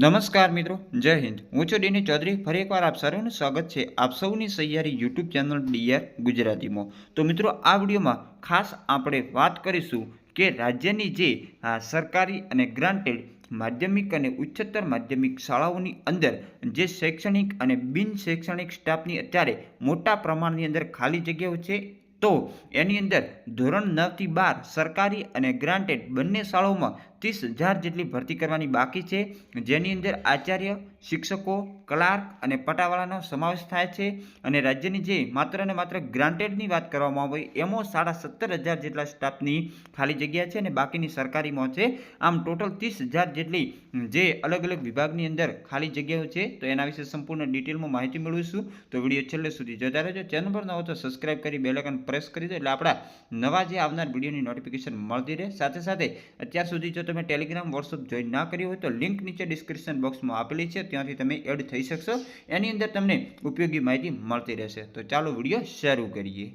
નમસ્કાર મિત્રો, જય હિન્દ. હું છું ડીની ચૌધરી. ફરી એકવાર આપ સર્વનું સ્વાગત છે આપ સૌની સહિયારી યુટ્યુબ ચેનલ ડીઆર ગુજરાતીમાં. તો મિત્રો, આ વિડીયોમાં ખાસ આપણે વાત કરીશું કે રાજ્યની જે સરકારી અને ગ્રાન્ટેડ માધ્યમિક અને ઉચ્ચતર માધ્યમિક શાળાઓની અંદર જે શૈક્ષણિક અને બિન શૈક્ષણિક સ્ટાફની અત્યારે મોટા પ્રમાણની અંદર ખાલી જગ્યાઓ છે, તો એની અંદર ધોરણ નવથી બાર સરકારી અને ગ્રાન્ટેડ બંને શાળાઓમાં ત્રીસ હજાર જેટલી ભરતી કરવાની બાકી છે. જેની અંદર આચાર્ય, શિક્ષકો, ક્લાર્ક અને પટાવાળાનો સમાવેશ થાય છે અને રાજ્યની જે માત્ર અને માત્ર ગ્રાન્ટેડની વાત કરવામાં આવે, એમાં સાડા સત્તર હજાર જેટલા સ્ટાફની ખાલી જગ્યા છે અને બાકીની સરકારીમાં છે. આમ ટોટલ ત્રીસ હજાર જેટલી જે અલગ અલગ વિભાગની અંદર ખાલી જગ્યાઓ છે, તો એના વિશે સંપૂર્ણ ડિટેલમાં માહિતી મેળવીશું. તો વીડિયો છેલ્લે સુધી જોતા રહેજો. ચેનલ પર ન હોય તો સબસ્ક્રાઇબ કરી બેલેકન પ્રેસ કરી દો એટલે આપણા નવા જે આવનાર વિડીયોની નોટિફિકેશન મળતી રહે. સાથે સાથે અત્યાર સુધી જો તમે ટેલિગ્રામ વોટ્સઅપ જોઈન ના કર્યું હોય તો લિંક નીચે ડિસ્ક્રિપ્શન બોક્સમાં આપેલી છે, ત્યાંથી તમે એડ થઈ શકશો. એની અંદર તમને ઉપયોગી માહિતી મળતી રહેશે. તો ચાલો વીડિયો શરૂ કરીએ.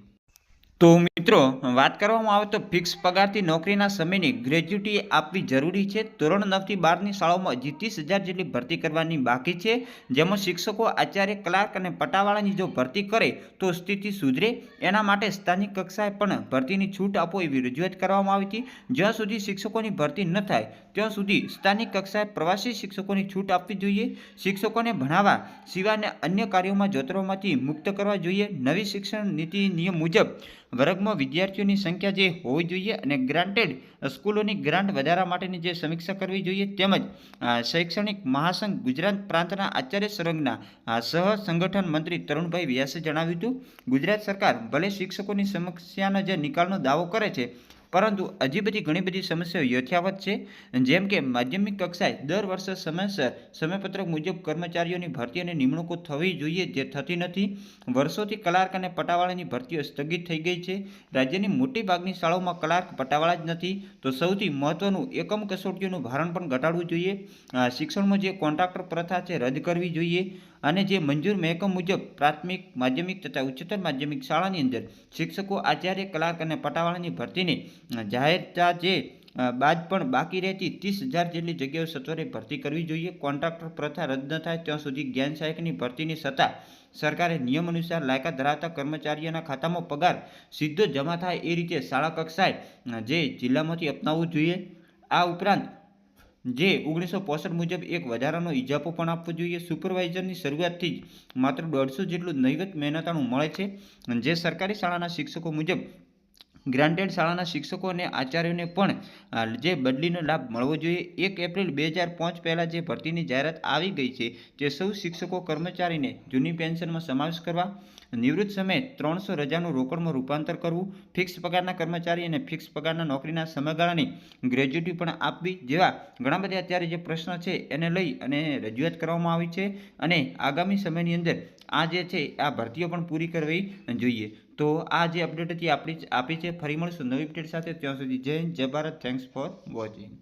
તો મિત્રો, વાત કરવામાં આવે તો ફિક્સ પગારથી નોકરીના સમયની ગ્રેજ્યુટી આપવી જરૂરી છે. ધોરણ નવથી બારની શાળાઓમાં હજી ત્રીસ હજાર જેટલી ભરતી કરવાની બાકી છે. જેમાં શિક્ષકો, આચાર્ય, ક્લાર્ક અને પટાવાળાની જો ભરતી કરે તો સ્થિતિ સુધરે. એના માટે સ્થાનિક કક્ષાએ પણ ભરતીની છૂટ આપો એવી રજૂઆત કરવામાં આવી હતી. જ્યાં સુધી શિક્ષકોની ભરતી ન થાય, ત્યાં સુધી સ્થાનિક કક્ષાએ પ્રવાસી શિક્ષકોની છૂટ આપવી જોઈએ. શિક્ષકોને ભણાવવા સિવાયના અન્ય કાર્યોમાં જોતરવામાંથી મુક્ત કરવા જોઈએ. નવી શિક્ષણ નીતિ નિયમ મુજબ વર્ગમાં વિદ્યાર્થીઓની સંખ્યા જે હોવી જોઈએ અને ગ્રાન્ટેડ સ્કૂલોની ગ્રાન્ટ વધારા માટેની જે સમીક્ષા કરવી જોઈએ તેમજ શૈક્ષણિક મહાસંઘ ગુજરાત પ્રાંતના આચાર્ય સંઘના અ, સહ સંગઠન મંત્રી તરુણભાઈ વ્યાસે જણાવ્યું હતું. ગુજરાત સરકાર ભલે શિક્ષકોની સમસ્યાનો જે નિકાલનો દાવો કરે છે પરંતુ હજી બધી ઘણી બધી સમસ્યાઓ યથાવત છે. જેમ કે માધ્યમિક કક્ષાએ દર વર્ષે સમયસર સમયપત્રક મુજબ કર્મચારીઓની ભરતી અને નિમણૂકો થવી જોઈએ જે થતી નથી. વર્ષોથી ક્લાર્ક અને પટાવાળાની ભરતીઓ સ્થગિત થઈ ગઈ છે. રાજ્યની મોટી ભાગની શાળાઓમાં ક્લાર્ક, પટાવાળા જ નથી. તો સૌથી મહત્વનું એકમ કસોટીઓનું ભારણ પણ ઘટાડવું જોઈએ. શિક્ષણમાં જે કોન્ટ્રાક્ટર પ્રથા છે, રદ કરવી જોઈએ. અને જે મંજૂર મહેકમ મુજબ પ્રાથમિક, માધ્યમિક તથા ઉચ્ચતર માધ્યમિક શાળાની અંદર શિક્ષકો, આચાર્ય, કલાક અને પટાવાળાની ભરતીની જાહેરતા જે બાદ પણ બાકી રહેતી ત્રીસ હજાર જેટલી જગ્યાઓ સત્વરે ભરતી કરવી જોઈએ. કોન્ટ્રાક્ટર પ્રથા રદ ન થાય ત્યાં સુધી જ્ઞાન સહાયકની ભરતીની સત્તા સરકારે નિયમ અનુસાર લાયકાત ધરાવતા કર્મચારીઓના ખાતામાં પગાર સીધો જમા થાય એ રીતે શાળા કક્ષાએ જે જિલ્લામાંથી અપનાવવું જોઈએ. આ ઉપરાંત જે ઓગણીસો પોસઠ મુજબ એક વધારાનો ઇજાફો પણ આપવો જોઈએ. સુપરવાઇઝરની શરૂઆતથી જ માત્ર દોઢસો જેટલું નૈવત મહેનતાણું મળે છે. જે સરકારી શાળાના શિક્ષકો મુજબ ગ્રાન્ટેડ શાળાના શિક્ષકો અને આચાર્યોને પણ જે બદલીનો લાભ મળવો જોઈએ. એક એપ્રિલ બે હજાર પાંચ પહેલાં જે ભરતીની જાહેરાત આવી ગઈ છે, જે સૌ શિક્ષકો, કર્મચારીને જૂની પેન્શનમાં સમાવેશ કરવા, નિવૃત્ત સમયે ત્રણસો રજાનું રોકડમાં રૂપાંતર કરવું, ફિક્સ પગારના કર્મચારી અને ફિક્સ પગારના નોકરીના સમયગાળાની ગ્રેજ્યુટી પણ આપવી જેવા ઘણા બધા અત્યારે જે પ્રશ્ન છે, એને લઈ અને રજૂઆત કરવામાં આવી છે. અને આગામી સમયની અંદર આ જે છે, આ ભરતીઓ પણ પૂરી કરવી જોઈએ. તો આ જે અપડેટ હતી આપણી આપી છે. ફરી મળશું નવી અપડેટ સાથે. ત્યાં સુધી જય જય ભારત. Thanks for watching